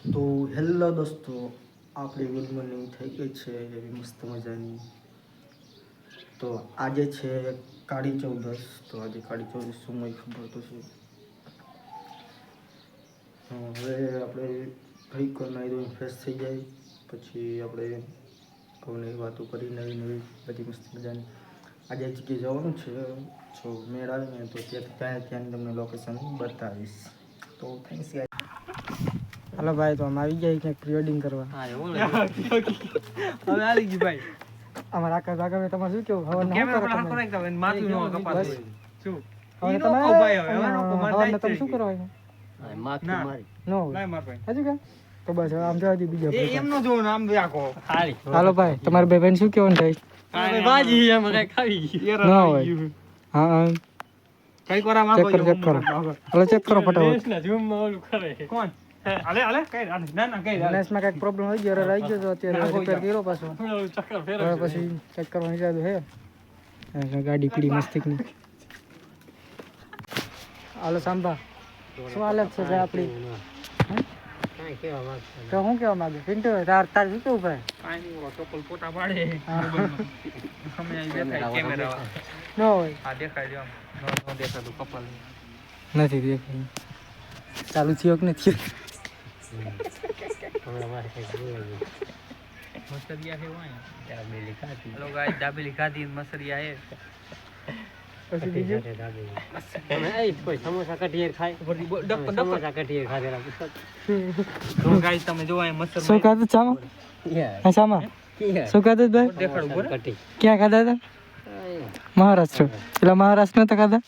તો હેલો દોસ્તો, આપણે ગુડ મોર્નિંગ થઈ ગઈ છે, એવી મસ્ત મજાની. તો આજે છે કાળી ચૌદસ તો આજે કાળી ચૌદસ શું મને ખબર તો છે. હવે આપણે ઘડીક નાહી ધોઈને ફ્રેશ થઈ જાય, પછી આપણે નવી વાતો કરી નવી નવી બધી મસ્ત મજાની. આજે જગ્યાએ જવાનું છે, જો મેળ આવીને તો ત્યાંથી ત્યાં ત્યાંની તમને લોકેશન બતાવીશ. તો થેન્ક્સ હાલો ભાઈ તો અમે આવી ગયા ક્યાંક પ્રી વેડિંગ કરવા હવે આવી ગઈ ભાઈ. અમારા આકાશ આગળ તમારે શું કેવું હવે હાલો ભાઈ તમારા બે બેન શું કહેવાનું થાય. હા કઈ ચેક કરો ચેક કરો. ચેક કરો ફટાફટ. કોણ? હાલે હાલે કઈ. ના ના કઈ. ગેસમાં કાંઈક પ્રોબ્લેમ હોય ગયો રહી ગયો તો અત્યારે રિપેર કર્યો પાછો હવે પછી ચેક કરવાની ઈરાદો હે ગાડી પીડી મસ્તીકની હાલો સાંભા શું હાલત છે આપણી તો શું કેવા માંગે પિન્ટુ તાર તાર શું કેવું ભાઈ કપલ ફોટા પાડે હા. મોબાઈલમાં. અમે અહીં બેઠા કેમેરા ન હોય હા દેખાય નો દેખાતું કપલ નથી દેખાય ચાલુ થયો કે નથી છે વાંય હેલો ગાઈસ ખાધી ડપ્પ ડપ્પ તો ગાઈસ તમે જોવા અહીં મસર શું ખાધું? ચામાં? ખાધું ભાઈ ક્યાં ખાધા હતા મહારાષ્ટ્ર પેલા મહારાષ્ટ્ર નતા ખાધા